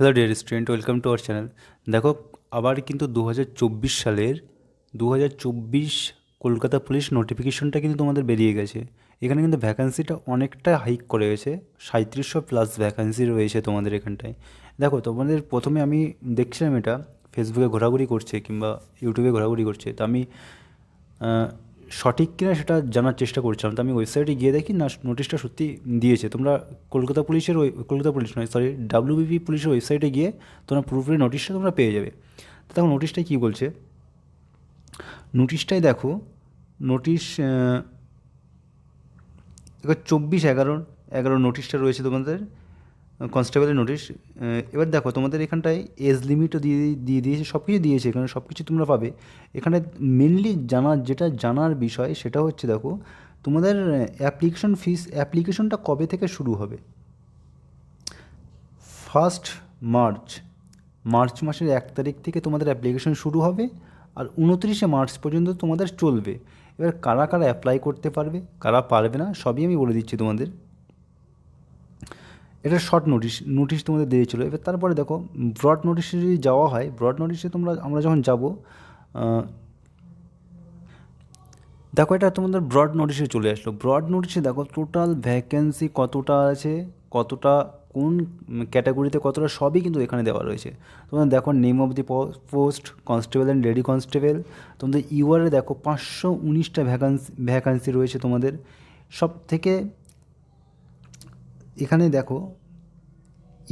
Hello dear student welcome to our channel দেখো, আবার কিন্তু দু হাজার চব্বিশ সালের দু হাজার চব্বিশ কলকাতা পুলিশ নোটিফিকেশনটা কিন্তু তোমাদের বেরিয়ে গেছে। এখানে কিন্তু ভ্যাকান্সিটা অনেকটা হাইক করে গেছে। সাঁত্রিশশো প্লাস ভ্যাকান্সি রয়েছে তোমাদের এখানটায়। দেখো, তোমাদের প্রথমে আমি দেখছিলাম এটা ফেসবুকে ঘোরাঘুরি করছে কিংবা ইউটিউবে ঘোরাঘুরি করছে। তো আমি সঠিক কিনা সেটা জানার চেষ্টা করছিলাম। তো আমি ওয়েবসাইটে গিয়ে দেখি না, নোটিশটা সত্যি দিয়েছে। তোমরা কলকাতা পুলিশের কলকাতা পুলিশ নয় সরি ডাব্লিউবিপি পুলিশের ওয়েবসাইটে গিয়ে তোমরা পুরোপুরি নোটিশটা তোমরা পেয়ে যাবে। তো দেখো নোটিশটাই কী বলছে? নোটিশটাই দেখো নোটিশ চব্বিশ এগারো এগারো নোটিশটা রয়েছে তোমাদের। কনস্টেবলের নোটিশ এবার দেখো তোমাদের এখানটায় এজ লিমিটও দিয়ে দিয়ে দিয়েছে সব কিছু দিয়েছে এখানে সব কিছু তোমরা পাবে। এখানে মেনলি জানার যেটা জানার বিষয় সেটা হচ্ছে দেখো, তোমাদের অ্যাপ্লিকেশন ফিস অ্যাপ্লিকেশনটা কবে থেকে শুরু হবে? ফার্স্ট মার্চ মার্চ মাসের এক তারিখ থেকে তোমাদের অ্যাপ্লিকেশন শুরু হবে আর উনত্রিশে মার্চ পর্যন্ত তোমাদের চলবে। এবার কারা কারা অ্যাপ্লাই করতে পারবে, কারা পারবে না, সবই আমি বলে দিচ্ছি তোমাদের। এটা শর্ট নোটিশ নোটিশ তোমাদের দিয়েছিলো এবার তারপরে দেখো ব্রড নোটিশে যদি যাওয়া হয় ব্রড নোটিশে তোমরা, আমরা যখন যাব দেখো এটা তোমাদের ব্রড নোটিশে চলে আসলো। ব্রড নোটিশে দেখো টোটাল ভ্যাকেন্সি কতটা আছে, কতটা, কোন ক্যাটাগরিতে কতটা, সবই কিন্তু এখানে দেওয়া রয়েছে। তোমাদের দেখো name of the post constable and lady constable তোমাদের ইউআরে দেখো পাঁচশো উনিশটা ভ্যাকান্সি ভ্যাকান্সি রয়েছে তোমাদের। সব থেকে এখানে দেখো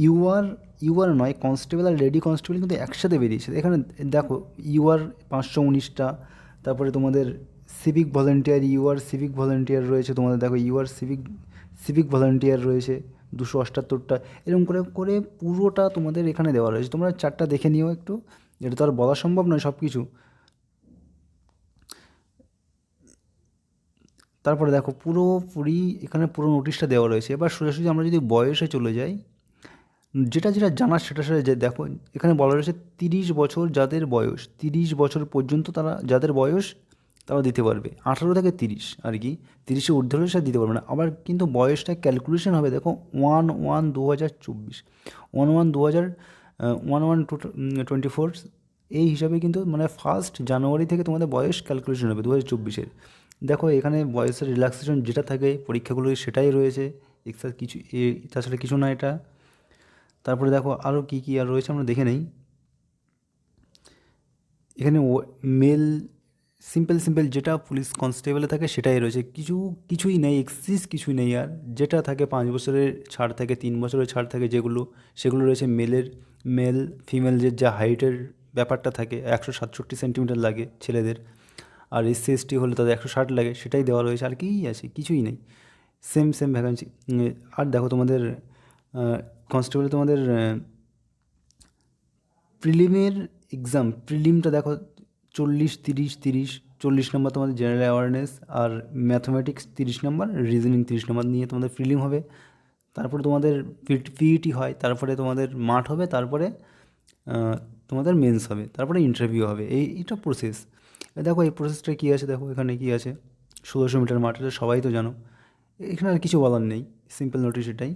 ইউআর ইউআর নয় কনস্টেবল আর লেডি কনস্টেবল কিন্তু একসাথে বেরিয়েছে। এখানে দেখো ইউআর পাঁচশো উনিশটা, তারপরে তোমাদের civic volunteer UR civic volunteer রয়েছে তোমাদের। দেখো ইউআর সিভিক সিভিক ভলেন্টিয়ার রয়েছে, দুশো অষ্টাত্তরটা। এরকম করে করে পুরোটা তোমাদের এখানে দেওয়া রয়েছে। তোমরা চারটা দেখে নিও একটু। এটা তো আর বলা সম্ভব নয় সব কিছু তারপরে দেখো পুরোপুরি এখানে পুরো নোটিশটা দেওয়া রয়েছে। এবার সোজাসুজি আমরা যদি বয়সে চলে যাই, যেটা যেটা জানার সেটা সেটা যে দেখো, এখানে বলা রয়েছে তিরিশ বছর যাদের বয়স, তিরিশ বছর পর্যন্ত তারা, যাদের বয়স তারা দিতে পারবে। আঠারো থেকে তিরিশ আর কি, তিরিশে ঊর্ধ্ব হলে সে দিতে পারবে না। আবার কিন্তু বয়সটা ক্যালকুলেশন হবে, দেখো ওয়ান ওয়ান দু হাজার চব্বিশ ওয়ান ওয়ান দু হাজার one one two twenty four এই হিসাবে কিন্তু মানে ফার্স্ট জানুয়ারি থেকে তোমাদের বয়স ক্যালকুলেশন হবে দু হাজার চব্বিশের। দেখো, এখানে বয়সের রিল্যাক্সেশন যেটা থাকে পরীক্ষাগুলো সেটাই রয়েছে। এক্সট্রা কিছু, এ, তাছাড়া কিছু না এটা। তারপরে দেখো আরও কী কী আর রয়েছে আমরা দেখে নেই। এখানে মেল সিম্পল সিম্পল যেটা পুলিশ কনস্টেবলে থাকে সেটাই রয়েছে। কিছু, কিছুই নেই এক্সিস কিছুই নেই আর। যেটা থাকে পাঁচ বছরের ছাড় থাকে, তিন বছরের ছাড় থাকে যেগুলো, সেগুলো রয়েছে মেলের মেল ফিমেলদের যা হাইটের ব্যাপারটা থাকে, একশো সাতষট্টি সেন্টিমিটার লাগে ছেলেদের। আর এসসি এসটি হলে তাদের একশো ষাট লাগে, সেটাই দেওয়া রয়েছে, আর কী আছে, কিছুই নেই। সেম সেম ভ্যাকান্সি আর দেখো তোমাদের কনস্টেবলে তোমাদের প্রিলিমের এক্সাম প্রিলিমটা দেখো চল্লিশ, তিরিশ তিরিশ, চল্লিশ নম্বর তোমাদের জেনারেল অ্যাওয়ারনেস আর ম্যাথমেটিক্স তিরিশ নম্বর রিজনিং তিরিশ নম্বর নিয়ে তোমাদের প্রিলিম হবে। তারপরে তোমাদের পিইটি হয়, তারপরে তোমাদের মাঠ হবে, তারপরে তোমাদের মেন্স হবে, তারপরে ইন্টারভিউ হবে। এই, এটা প্রসেস দেখো এই প্রসেসটা কী আছে, দেখো এখানে কী আছে। ষোলোশো মিটার মাঠ সবাই তো জানো। এখানে আর কিছু বলার নেই সিম্পল নোটিশ এটাই